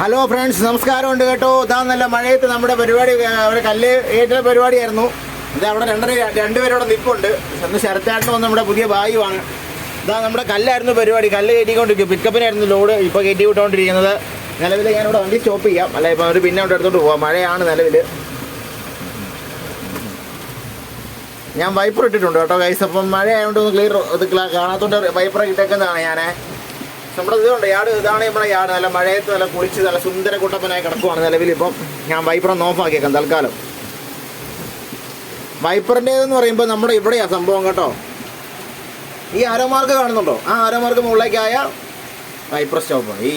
Hello friends നമസ്കാരം ഉണ്ട് കേട്ടോ. ഇതാ നല്ല മഴയത്ത് നമ്മുടെ പരിപാടി ആ, അവിടെ കല്ല് ഏറ്റ പരിപാടിയായിരുന്നു. ഇത് അവിടെ രണ്ടര രണ്ടുപേരോടെ നിൽപ്പുണ്ട് അന്ന് ശരത്തേട്ടൻ വന്ന് നമ്മുടെ പുതിയ ഭാഗ്യമാണ് ഇതാ നമ്മുടെ കല്ലായിരുന്നു പരിപാടി. കല്ല് കയറ്റിക്കൊണ്ടിരിക്കും. പിക്കപ്പിനായിരുന്നു ലോഡ് ഇപ്പോൾ കയറ്റി വിട്ടുകൊണ്ടിരിക്കുന്നത് നിലവിൽ ഞാനിവിടെ വണ്ടി സ്റ്റോപ്പ് ചെയ്യാം. അല്ല ഇപ്പോൾ അവർ പിന്നെ അവിടെ എടുത്തോട്ട് പോവാം. മഴയാണ് നിലവിൽ ഞാൻ വൈപ്പർ ഇട്ടിട്ടുണ്ട് കേട്ടോ കൈസ് അപ്പം മഴ ആയതുകൊണ്ട് ഒന്ന് ക്ലിയർ ഇത് കാണാത്തോണ്ട് വൈപ്പർ ഇട്ടേക്കുന്നതാണ് ഞാൻ നമ്മുടെ ഇതുണ്ട് യാട് ഇതാണ് നമ്മുടെ യാട്. നല്ല മഴയത്ത് നല്ല കുളിച്ച് നല്ല സുന്ദര കുട്ടപ്പനായി കിടക്കുവാണ് നിലവിൽ ഇപ്പം ഞാൻ വൈപ്പറൊന്ന് ഓഫാക്കിയേക്കാം തൽക്കാലം. വൈപ്പറിന്റെതെന്ന് പറയുമ്പോൾ നമ്മുടെ ഇവിടെയാണ് സംഭവം കേട്ടോ. ഈ ആരോ മാർക്ക് കാണുന്നുണ്ടോ? ആ ആരോ മാർക്ക് മുകളിലേക്കായ വൈപ്പർ സ്റ്റോപ്പ്. ഈ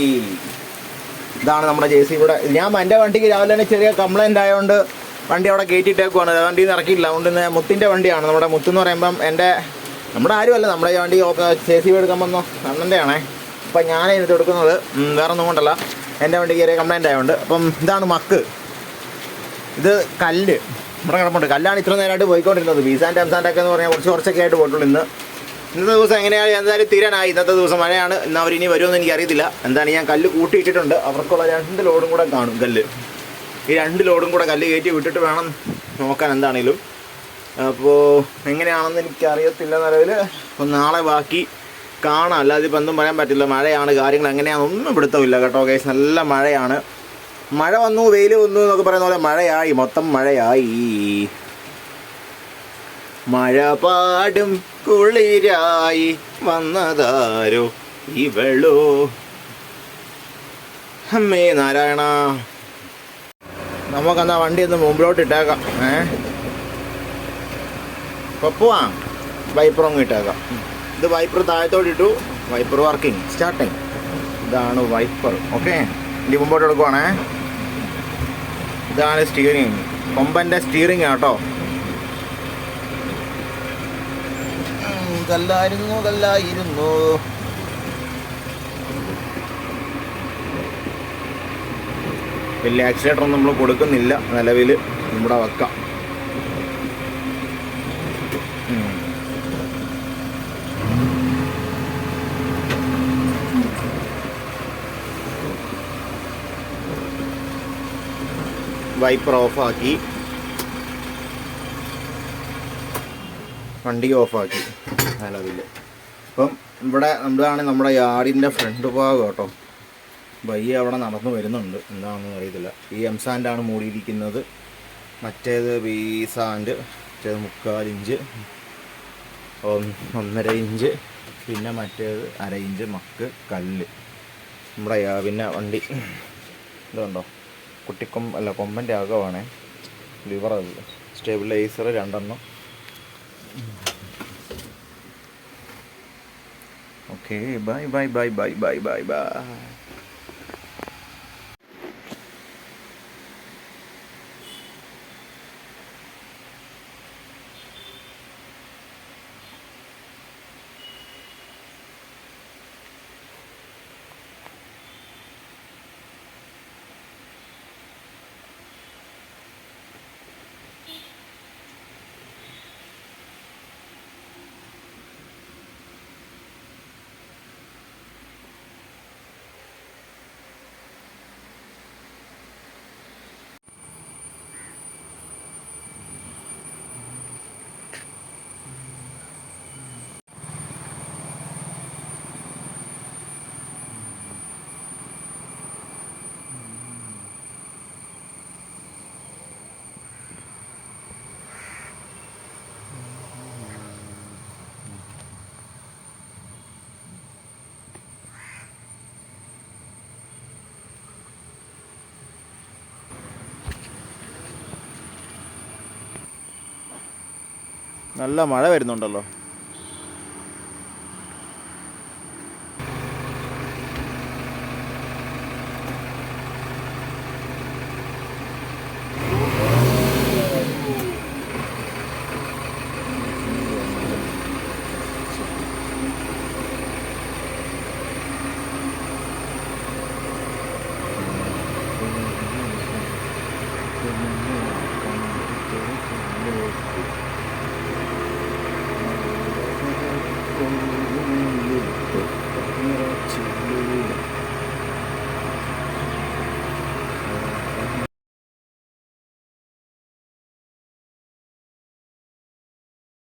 ഇതാണ് നമ്മുടെ ജെ സി ഇവിടെ. ഞാൻ എന്റെ വണ്ടിക്ക് രാവിലെ തന്നെ ചെറിയ കംപ്ലൈന്റ് ആയതുകൊണ്ട് വണ്ടി അവിടെ കയറ്റിയിട്ടേക്കുവാണ് വണ്ടിയിൽ നിന്ന് ഇറക്കിയില്ല അതുകൊണ്ട് മുത്തിന്റെ വണ്ടിയാണ്. നമ്മുടെ മുത്തെന്ന് പറയുമ്പം എന്റെ നമ്മുടെ ആരുമല്ല. നമ്മുടെ ഈ വണ്ടി ജെ സി എടുക്കാൻ വന്നോ? അണ്ണന്റെ ആണേ അപ്പം ഞാൻ ഇതിനകത്ത് എടുക്കുന്നത് വേറെ ഒന്നും കൊണ്ടല്ല. എന്റെ വണ്ടി ചെറിയ കംപ്ലൈന്റ് ആയതുകൊണ്ട് അപ്പം ഇതാണ് മക്ക്. ഇത് കല്ല്. ഇവിടെ കിടപ്പുണ്ട്. കല്ലാണ് ഇത്ര നേരമായിട്ട് പോയിക്കൊണ്ടിരുന്നത്. ബീസാൻ ടെംസാന്റെ ഒക്കെ എന്ന് പറഞ്ഞാൽ കുറച്ച് കുറച്ചൊക്കെ ആയിട്ട് പോയിട്ടുള്ളൂ ഇന്ന്. ഇന്നത്തെ ദിവസം എങ്ങനെയാണ്? എന്തായാലും തീരാനായി. ഇന്നത്തെ ദിവസം മഴയാണ്. ഇന്ന് അവർ ഇനി വരുമെന്ന് എനിക്കറിയത്തില്ല. എന്താണ് ഞാൻ കല്ല് കൂട്ടിയിട്ടിട്ടുണ്ട് അവർക്കുള്ള രണ്ട് ലോഡും കൂടെ കാണും കല്ല്. ഈ രണ്ട് ലോഡും കൂടെ കല്ല് കയറ്റി വിട്ടിട്ട് വേണം നോക്കാൻ എന്താണേലും. അപ്പോൾ എങ്ങനെയാണെന്ന് എനിക്കറിയത്തില്ല നിലവിൽ അപ്പോൾ നാളെ ബാക്കി കാണാം. അല്ലാതെ ഇപ്പം എന്തും പറയാൻ പറ്റില്ല. മഴയാണ് കാര്യങ്ങൾ എങ്ങനെയാണെന്നൊന്നും പിടുത്തമില്ല കേട്ടോ കേസ് നല്ല മഴയാണ്. മഴ വന്നു വെയിൽ വന്നു എന്നൊക്കെ പറയുന്ന പോലെ മഴയായി. മൊത്തം മഴയായി. മഴ പാടും കുളിരായി വന്നതാരോ ഇവളോ? അമ്മേ നാരായണ. നമുക്കെന്നാ വണ്ടി ഒന്ന് മുമ്പിലോട്ട് ഇട്ടേക്കാം. ഏ? അപ്പോൾ പോവാം. വൈപ്പർ ഇട്ടേക്കാം. ഇത് വൈപ്പർ താഴത്തോടിട്ടു ഇട്ടു. വൈപ്പർ വർക്കിംഗ് സ്റ്റാർട്ടിങ് ഇതാണ് വൈപ്പർ ഓക്കെ ഇനി മുമ്പോട്ട് എടുക്കുവാണേ. ഇതാണ് സ്റ്റിയറിങ് കൊമ്പന്റെ സ്റ്റിയറിങ് ആട്ടോ ഉം, കല്ലായിരുന്നു കല്ലായിരുന്നു വലിയ ആക്സിലേറ്റർ ഒന്നും നമ്മൾ കൊടുക്കുന്നില്ല നിലവിൽ നമ്മുടെ വെക്കാം. വൈപ്പർ ഓഫാക്കി. വണ്ടി ഓഫാക്കി. നിലവിൽ അപ്പം ഇവിടെ നമ്മളാണ് നമ്മുടെ യാർഡിന്റെ ഫ്രണ്ട് ഭാഗം കേട്ടോ. ബൈ അവിടെ നടന്നു വരുന്നുണ്ട്. എന്താണെന്ന് അറിയത്തില്ല. ഈ എം സാൻഡാണ് മൂടിയിരിക്കുന്നത്. മറ്റേത് ബി സാൻഡ് മറ്റേത് മുക്കാൽ ഇഞ്ച് ഒന്ന് ഒന്നര ഇഞ്ച് പിന്നെ മറ്റേത് അര ഇഞ്ച് മക്ക് കല്ല്. നമ്മുടെ പിന്നെ വണ്ടി. ഇതുണ്ടോ? കുട്ടിക്കൊമ്പ അല്ല കൊമ്പന്റെ അകമാണ്. ലിവർ സ്റ്റെബിലൈസർ രണ്ടെണ്ണം. Okay bye bye bye bye bye bye bye നല്ല മഴ വരുന്നുണ്ടല്ലോ Thank you. Thank you.